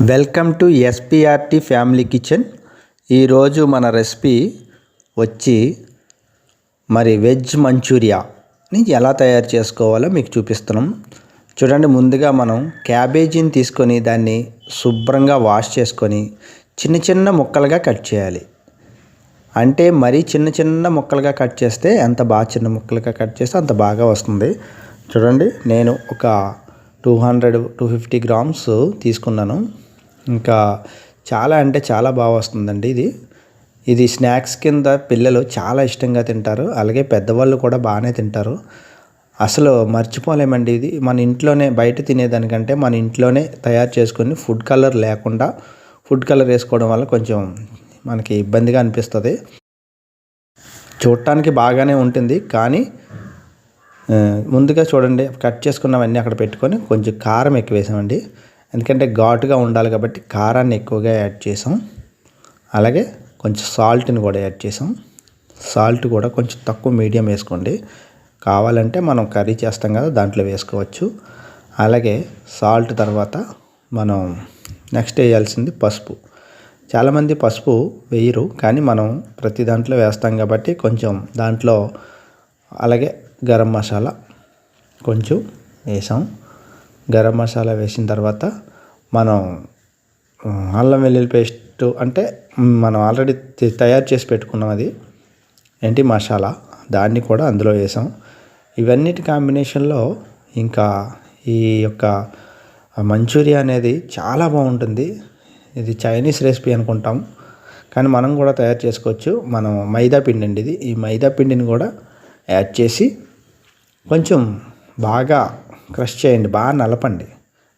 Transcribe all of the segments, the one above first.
Welcome to SPRT family kitchen. ఈరోజు మన recipe వచ్చి మరి వెజ్ మంచూరియాని ఎలా తయారు చేసుకోవాలో మీకు చూపిస్తున్నాం. చూడండి ముందుగా మనం క్యాబేజీని తీసుకొని దాన్ని శుభ్రంగా వాష్ చేసుకొని చిన్న చిన్న ముక్కలుగా కట్ చేయాలి. అంటే మరీ చిన్న చిన్న ముక్కలుగా కట్ చేస్తే ఎంత బాగా చిన్న ముక్కలుగా కట్ చేస్తే అంత బాగా వస్తుంది. చూడండి నేను ఒక two hundred two fifty grams తీసుకున్నాను. ఇంకా చాలా అంటే చాలా బాగా వస్తుందండి ఇది. ఇది స్నాక్స్ కింద పిల్లలు చాలా ఇష్టంగా తింటారు. అలాగే పెద్దవాళ్ళు కూడా బాగానే తింటారు. అసలు మర్చిపోలేమండి ఇది. మన ఇంట్లోనే బయట తినేదానికంటే మన ఇంట్లోనే తయారు చేసుకొని ఫుడ్ కలర్ లేకుండా ఫుడ్ కలర్ వేసుకోవడం వల్ల కొంచెం మనకి ఇబ్బందిగా అనిపిస్తుంది. చూడటానికి బాగానే ఉంటుంది. కానీ ముందుగా చూడండి కట్ చేసుకున్నవన్నీ అక్కడ పెట్టుకొని కొంచెం కారం ఎక్కువ వేసామండి. ఎందుకంటే ఘాటుగా ఉండాలి కాబట్టి కారాన్ని ఎక్కువగా యాడ్ చేసాం. అలాగే కొంచెం సాల్ట్ని కూడా యాడ్ చేసాం. సాల్ట్ కూడా కొంచెం తక్కువ మీడియం వేసుకోండి. కావాలంటే మనం కర్రీ చేస్తాం కదా దాంట్లో వేసుకోవచ్చు. అలాగే సాల్ట్ తర్వాత మనం నెక్స్ట్ వేయాల్సింది పసుపు. చాలామంది పసుపు వేయరు కానీ మనం ప్రతి దాంట్లో వేస్తాం కాబట్టి కొంచెం దాంట్లో అలాగే గరం మసాలా కొంచెం వేసాం. గరం మసాలా వేసిన తర్వాత మనం అల్లం వెల్లుల్లి పేస్ట్ అంటే మనం ఆల్రెడీ తయారు చేసి పెట్టుకున్నాం అది. ఏంటి మసాలా? దాన్ని కూడా అందులో వేసాం. ఇవన్నిటి కాంబినేషన్లో ఇంకా ఈ యొక్క మంచూరియా అనేది చాలా బాగుంటుంది. ఇది చైనీస్ రెసిపీ అనుకుంటాం. కానీ మనం కూడా తయారు చేసుకోవచ్చు. మనం మైదా పిండి అండి ఇది. ఈ మైదా పిండిని కూడా యాడ్ చేసి కొంచెం బాగా క్రష్ చేయండి బాగా నలపండి.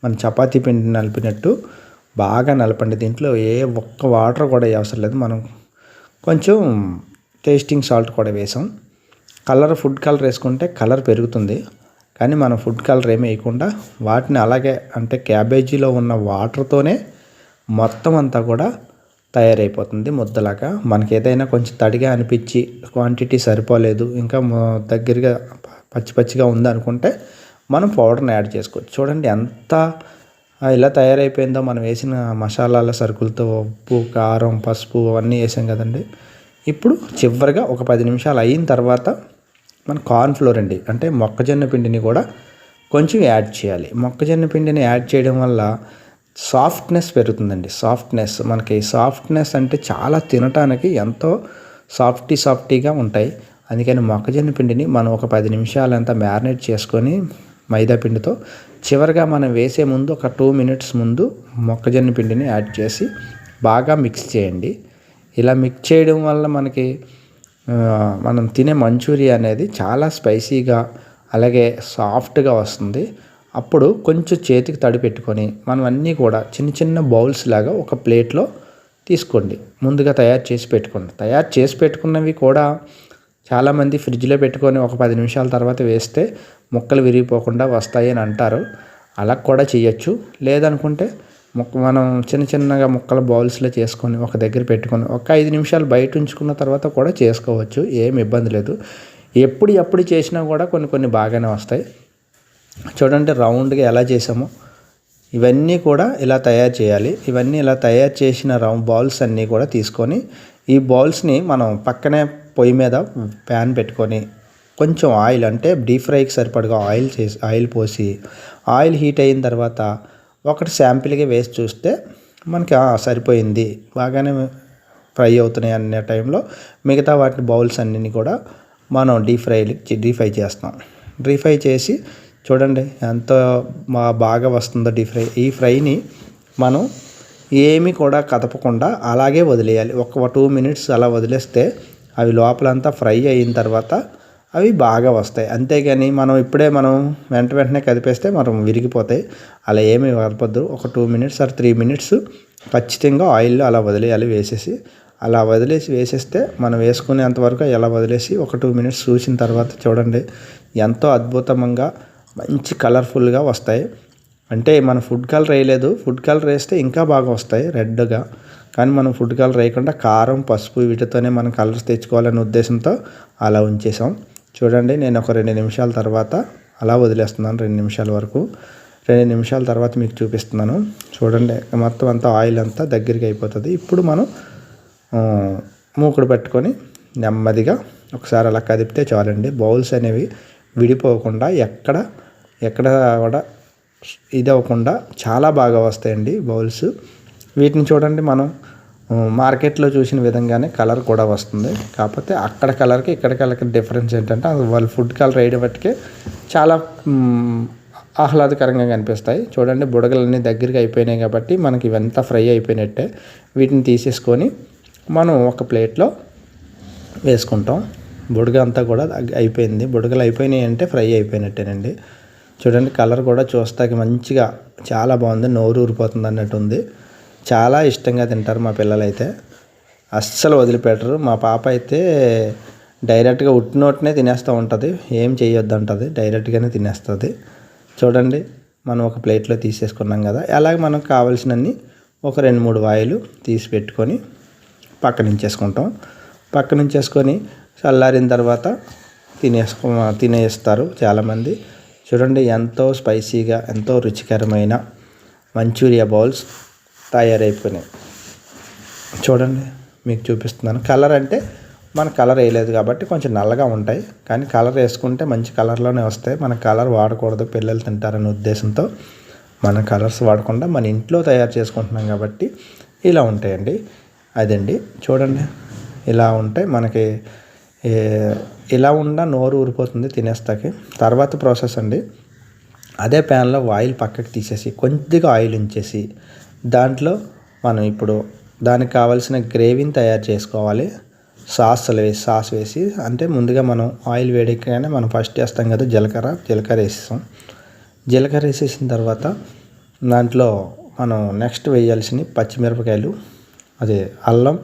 మన చపాతీ పిండి నలిపినట్టు బాగా నలపండి. దీంట్లో ఏ ఒక్క వాటర్ కూడా అవసరం లేదు. మనం కొంచెం టేస్టింగ్ సాల్ట్ కూడా వేసాం. కలర్ ఫుడ్ కలర్ వేసుకుంటే కలర్ పెరుగుతుంది. కానీ మనం ఫుడ్ కలర్ ఏమి వేయకుండా వాటిని అలాగే అంటే క్యాబేజీలో ఉన్న వాటర్తోనే మొత్తం అంతా కూడా తయారైపోతుంది ముద్దలాగా. మనకి ఏదైనా కొంచెం తడిగా అనిపించి క్వాంటిటీ సరిపోలేదు. ఇంకా దగ్గరగా పచ్చి పచ్చిగా ఉందనుకుంటే మనం పౌడర్ని యాడ్ చేసుకోవచ్చు. చూడండి ఎంత ఇలా తయారైపోయిందో మనం వేసిన మసాలాల సరుకులతో ఉప్పు కారం పసుపు అవన్నీ వేసాం కదండి. ఇప్పుడు చివరిగా ఒక పది నిమిషాలు అయిన తర్వాత మన కార్న్ ఫ్లోర్ అండి అంటే మొక్కజొన్న పిండిని కూడా కొంచెం యాడ్ చేయాలి. మొక్కజొన్న పిండిని యాడ్ చేయడం వల్ల సాఫ్ట్నెస్ పెరుగుతుందండి. సాఫ్ట్నెస్ మనకి సాఫ్ట్నెస్ అంటే చాలా తినటానికి ఎంతో సాఫ్టీ సాఫ్టీగా ఉంటాయి. అందుకని మొక్కజొన్న పిండిని మనం ఒక పది నిమిషాలంతా మ్యారినేట్ చేసుకొని మైదా పిండితో. చివరిగా మనం వేసే ముందు ఒక టూ మినిట్స్ ముందు మొక్కజొన్న పిండిని యాడ్ చేసి బాగా మిక్స్ చేయండి. ఇలా మిక్స్ చేయడం వల్ల మనకి మనం తినే మంచూరియా అనేది చాలా స్పైసీగా అలాగే సాఫ్ట్గా వస్తుంది. అప్పుడు కొంచెం చేతికి తడి పెట్టుకొని మనం అన్నీ కూడా చిన్న చిన్న బౌల్స్ లాగా ఒక ప్లేట్లో తీసుకోండి. ముందుగా తయారు చేసి పెట్టుకోండి. తయారు చేసి పెట్టుకున్నవి కూడా చాలామంది ఫ్రిడ్జ్లో పెట్టుకొని ఒక పది నిమిషాల తర్వాత వేస్తే ముక్కలు విరిగిపోకుండా వస్తాయి అని అంటారు. అలా కూడా చేయొచ్చు. లేదనుకుంటే ముక్క మనం చిన్న చిన్నగా ముక్కల బౌల్స్లో చేసుకొని ఒక దగ్గర పెట్టుకొని ఒక ఐదు నిమిషాలు బయట ఉంచుకున్న తర్వాత కూడా చేసుకోవచ్చు. ఏమి ఇబ్బంది లేదు. ఎప్పుడు ఎప్పుడు చేసినా కూడా కొన్ని కొన్ని బాగానే వస్తాయి. చూడండి రౌండ్గా ఎలా చేసామో. ఇవన్నీ కూడా ఇలా తయారు చేయాలి. ఇవన్నీ ఇలా తయారు చేసిన రౌండ్ బాల్స్ అన్నీ కూడా తీసుకొని ఈ బౌల్స్ని మనం పక్కనే పొయ్యి మీద ప్యాన్ పెట్టుకొని కొంచెం ఆయిల్ అంటే డీప్ ఫ్రైకి సరిపడగా ఆయిల్ చేసి ఆయిల్ పోసి ఆయిల్ హీట్ అయిన తర్వాత ఒకటి శాంపిల్గా వేసి చూస్తే మనకి సరిపోయింది. బాగానే ఫ్రై అవుతున్నాయి అనే టైంలో మిగతా వాటి బౌల్స్ అన్నీ కూడా మనం డీప్ ఫ్రై డీప్ ఫ్రై చేస్తాం. డీప్ ఫ్రై చేసి చూడండి ఎంత బాగా వస్తుందో డీప్ ఫ్రై. ఈ ఫ్రైని మనం ఏమి కూడా కదపకుండా అలాగే వదిలేయాలి. ఒక టూ మినిట్స్ అలా వదిలేస్తే అవి లోపలంతా ఫ్రై అయిన తర్వాత అవి బాగా వస్తాయి. అంతేగాని మనం ఇప్పుడే మనం వెంట వెంటనే కదిపేస్తే మనం విరిగిపోతాయి. అలా ఏమీ వదలపద్దు ఒక two minutes or three minutes ఖచ్చితంగా ఆయిల్లో అలా వదిలేయాలి వేసేసి. అలా వదిలేసి వేసేస్తే మనం వేసుకునేంతవరకు ఎలా వదిలేసి ఒక టూ మినిట్స్ చూసిన తర్వాత చూడండి ఎంతో అద్భుతంగా మంచి కలర్ఫుల్గా వస్తాయి. అంటే మనం ఫుడ్ కలర్ వేయలేదు. ఫుడ్ కలర్ వేస్తే ఇంకా బాగా వస్తాయి రెడ్గా కానీ మనం ఫుడ్ కలర్ వేయకుండా కారం పసుపు వీటితోనే మనం కలర్స్ తెచ్చుకోవాలనే ఉద్దేశంతో అలా ఉంచేసాం చూడండి నేను ఒక రెండు నిమిషాల తర్వాత అలా వదిలేస్తున్నాను రెండు నిమిషాల వరకు. రెండు నిమిషాల తర్వాత మీకు చూపిస్తున్నాను. చూడండి మొత్తం అంతా ఆయిల్ అంతా దగ్గరికి అయిపోతుంది. ఇప్పుడు మనం మూకుడు పెట్టుకొని నెమ్మదిగా ఒకసారి అలా కదిపితే చాలండి. బౌల్స్ అనేవి విడిపోకుండా ఎక్కడ ఎక్కడ కూడా ఇది అవ్వకుండా చాలా బాగా వస్తాయండి బౌల్స్. వీటిని చూడండి మనం మార్కెట్లో చూసిన విధంగానే కలర్ కూడా వస్తుంది. కాకపోతే అక్కడ కలర్కి ఇక్కడ కలర్కి డిఫరెన్స్ ఏంటంటే అది వాళ్ళు ఫుడ్ కలర్ వేయడబట్టికే చాలా ఆహ్లాదకరంగా కనిపిస్తాయి. చూడండి బుడగలన్నీ దగ్గరికి అయిపోయినాయి కాబట్టి మనకి ఇవంతా ఫ్రై అయిపోయినట్టే. వీటిని తీసేసుకొని మనం ఒక ప్లేట్లో వేసుకుంటాం. బుడగ అంతా కూడా అయిపోయింది. బుడగలు అయిపోయినాయి అంటే ఫ్రై అయిపోయినట్టేనండి. చూడండి కలర్ కూడా చూస్తాకి మంచిగా చాలా బాగుంది. నోరు ఊరిపోతుంది అన్నట్టు ఉంది చాలా ఇష్టంగా తింటారు మా పిల్లలైతే. అస్సలు వదిలిపెట్టరు. మా పాప అయితే డైరెక్ట్గా ఉట్టినోటినే తినేస్తూ ఉంటుంది. ఏం చేయొద్దు అంటుంది డైరెక్ట్గానే తినేస్తుంది. చూడండి మనం ఒక ప్లేట్లో తీసేసుకున్నాం కదా. అలాగే మనకు కావాల్సినన్ని ఒక రెండు మూడు వాయిలు తీసి పెట్టుకొని పక్కనుంచేసుకుంటాం. పక్కనుంచేసుకొని చల్లారిన తర్వాత తినేసుకో తినేస్తారు చాలామంది. చూడండి ఎంతో స్పైసీగా ఎంతో రుచికరమైన మంచూరియా బౌల్స్ తయారైపోయినాయి. చూడండి మీకు చూపిస్తున్నాను. కలర్ అంటే మన కలర్ వేయలేదు కాబట్టి కొంచెం నల్లగా ఉంటాయి. కానీ కలర్ వేసుకుంటే మంచి కలర్లోనే వస్తాయి. మన కలర్ వాడకూడదు పిల్లలు తింటారనే ఉద్దేశంతో మన కలర్స్ వాడకుండా మన ఇంట్లో తయారు చేసుకుంటున్నాం కాబట్టి ఇలా ఉంటాయండి. అదండి. చూడండి ఇలా ఉంటాయి. మనకి ఇలా ఉండా నోరు ఊరిపోతుంది తినేస్తాకి. తర్వాత ప్రాసెస్ అండి. అదే ప్యాన్లో ఆయిల్ పక్కకి తీసేసి కొద్దిగా ఆయిల్ ఉంచేసి దాంట్లో మనం ఇప్పుడు దానికి కావాల్సిన గ్రేవీని తయారు చేసుకోవాలి. సాస్లు వేసి సాస్ వేసి అంటే ముందుగా మనం ఆయిల్ వేడెక్కగానే మనం ఫస్ట్ వేస్తాం కదా జీలకర్ర జీలకర్ర వేసేస్తాం జీలకర్ర వేసేసిన తర్వాత దాంట్లో మనం నెక్స్ట్ వేయాల్సిన పచ్చిమిరపకాయలు అదే అల్లం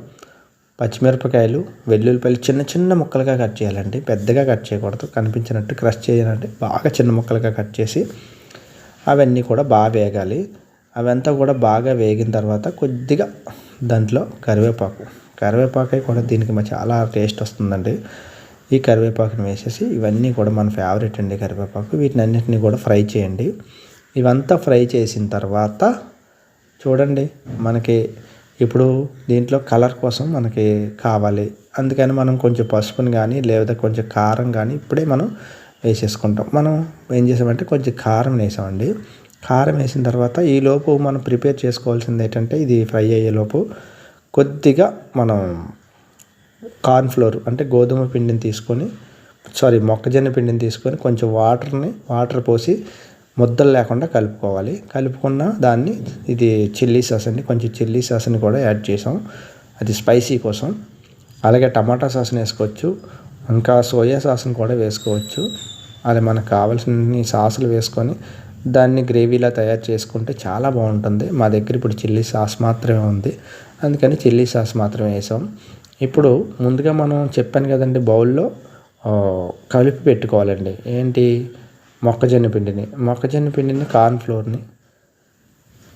పచ్చిమిరపకాయలు వెల్లుల్లిపాయలు చిన్న చిన్న ముక్కలుగా కట్ చేయాలండి. పెద్దగా కట్ చేయకూడదు. కనిపించినట్టు క్రష్ చేయాలంటే బాగా చిన్న ముక్కలుగా కట్ చేసి అవన్నీ కూడా బాగా వేగాలి. అవంతా కూడా బాగా వేగిన తర్వాత కొద్దిగా దాంట్లో కరివేపాకు. కరివేపాకు కూడా దీనికి మ- చాలా టేస్ట్ వస్తుందండి. ఈ కరివేపాకుని వేసేసి ఇవన్నీ కూడా మన ఫేవరెట్ అండి కరివేపాకు. వీటిని అన్నిటిని కూడా ఫ్రై చేయండి. ఇవంతా ఫ్రై చేసిన తర్వాత చూడండి మనకి ఇప్పుడు దీంట్లో కలర్ కోసం మనకి కావాలి. అందుకని మనం కొంచెం పసుపుని కానీ లేదా కొంచెం కారం కానీ ఇప్పుడే మనం వేసేసుకుంటాం. మనం ఏం చేసామంటే కొంచెం కారం వేసామండి. కారం వేసిన తర్వాత ఈ లోపు మనం ప్రిపేర్ చేసుకోవాల్సింది ఏంటంటే ఇది ఫ్రై అయ్యేలోపు కొద్దిగా మనం కార్న్ఫ్లోర్ అంటే గోధుమ పిండిని తీసుకొని సారీ మొక్కజొన్న పిండిని తీసుకొని కొంచెం వాటర్ని వాటర్ పోసి ముద్దలు లేకుండా కలుపుకోవాలి. కలుపుకున్న దాన్ని ఇది చిల్లీ సాస్ అండి. కొంచెం చిల్లీ సాస్ని కూడా యాడ్ చేసాం. అది స్పైసీ కోసం. అలాగే టమాటా సాస్ని వేసుకోవచ్చు. ఇంకా సోయా సాస్ని కూడా వేసుకోవచ్చు. అది మనకు కావాల్సిన సాసులు వేసుకొని దాన్ని గ్రేవీలా తయారు చేసుకుంటే చాలా బాగుంటుంది. మా దగ్గర ఇప్పుడు చిల్లీ సాస్ మాత్రమే ఉంది. అందుకని చిల్లీ సాస్ మాత్రమే వేసాం. ఇప్పుడు ముందుగా మనం చెప్పాను కదండి బౌల్లో కలిపి పెట్టుకోవాలండి. ఏంటి? మొక్కజొన్న పిండిని. మొక్కజొన్న పిండిని కార్న్ ఫ్లోర్ని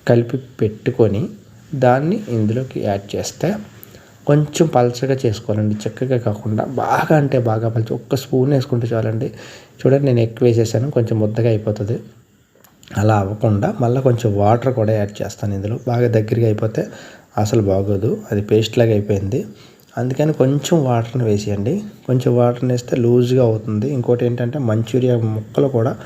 కలిపి పెట్టుకొని దాన్ని ఇందులోకి యాడ్ చేస్తే కొంచెం పలచగా చేసుకోవాలండి. చక్కగా కాకుండా బాగా అంటే బాగా పలచ ఒక్క స్పూన్ వేసుకుంటే చాలండి. చూడండి నేను ఎక్కువ వేసేసాను. కొంచెం ముద్దగా అయిపోతుంది. అలా అవ్వకుండా మళ్ళీ కొంచెం వాటర్ కూడా యాడ్ చేస్తాను ఇందులో. బాగా దగ్గరగా అయిపోతే అసలు బాగోదు. అది పేస్ట్ లాగా అయిపోయింది. అందుకని కొంచెం వాటర్ని వేసేయండి. కొంచెం వాటర్ని వేస్తే లూజ్గా అవుతుంది. ఇంకోటి ఏంటంటే మంచూరియా ముక్కలు కూడా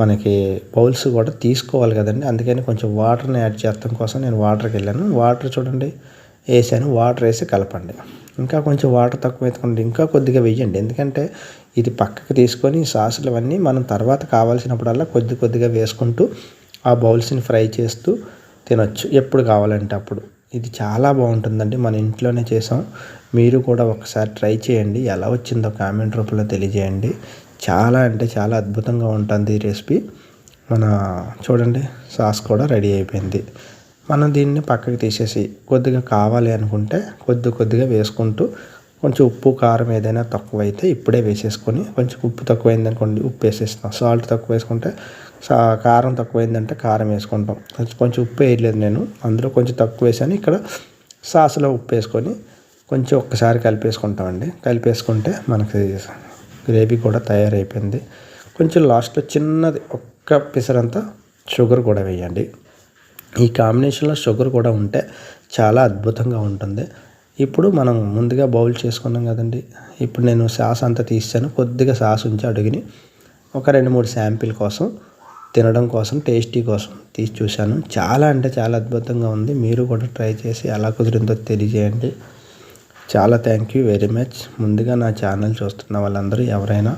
మనకి బౌల్స్ కూడా తీసుకోవాలి కదండి. అందుకని కొంచెం వాటర్ని యాడ్ చేస్తాం కోసం నేను వాటర్కి వెళ్ళాను. వాటర్ చూడండి. వేసాను. వాటర్ వేసి కలపండి. ఇంకా కొంచెం వాటర్ తక్కువ ఎత్తుకోండి ఇంకా కొద్దిగా వేయండి. ఎందుకంటే ఇది పక్కకు తీసుకొని సాసులు అవన్నీ మనం తర్వాత కావాల్సినప్పుడల్లా కొద్ది కొద్దిగా వేసుకుంటూ ఆ బౌల్స్ని ఫ్రై చేస్తూ తినొచ్చు. ఎప్పుడు కావాలంటే అప్పుడు. ఇది చాలా బాగుంటుందండి. మన ఇంట్లోనే చేసాం. మీరు కూడా ఒకసారి ట్రై చేయండి. ఎలా వచ్చిందో కామెంట్ రూపంలో తెలియజేయండి. చాలా అంటే చాలా అద్భుతంగా ఉంటుంది ఈ రెసిపీ. మన చూడండి సాస్ కూడా రెడీ అయిపోయింది. మనం దీన్ని పక్కకి తీసేసి కొద్దిగా కావాలి అనుకుంటే కొద్ది కొద్దిగా వేసుకుంటూ కొంచెం ఉప్పు కారం ఏదైనా తక్కువ అయితే ఇప్పుడే వేసేసుకొని కొంచెం ఉప్పు తక్కువైంది అనుకోండి ఉప్పు వేసేస్తాం సాల్ట్ తక్కువ వేసుకుంటే సా కారం తక్కువైందంటే కారం వేసుకుంటాం. కొంచెం ఉప్పు వేయలేదు నేను. అందులో కొంచెం తక్కువ వేసాను. ఇక్కడ సాస్లో ఉప్పు వేసుకొని కొంచెం ఒక్కసారి కలిపేసుకుంటామండి. కలిపేసుకుంటే మనకి గ్రేవీ కూడా తయారైపోయింది. కొంచెం లాస్ట్లో చిన్నది ఒక్క పిసరంతా షుగర్ కూడా వేయండి. ఈ కాంబినేషన్లో షుగర్ కూడా ఉంటే చాలా అద్భుతంగా ఉంటుంది. ఇప్పుడు మనం ముందుగా బౌల్ చేసుకున్నాం కదండి. ఇప్పుడు నేను సాస్ అంతా తీసాను. కొద్దిగా సాస్ ఉంచి అడుగుని ఒక రెండు మూడు శాంపిల్ కోసం తినడం కోసం టేస్టీ కోసం తీసి చూశాను. చాలా అంటే చాలా అద్భుతంగా ఉంది. మీరు కూడా ట్రై చేసి ఎలా కుదిరిందో తెలియజేయండి. చాలా థ్యాంక్ యూ వెరీ మచ్. ముందుగా నా ఛానల్ చూస్తున్న వాళ్ళందరూ ఎవరైనా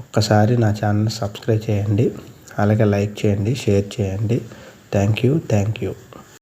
ఒక్కసారి నా ఛానల్ సబ్స్క్రైబ్ చేయండి. అలాగే లైక్ చేయండి షేర్ చేయండి. Thank you thank you.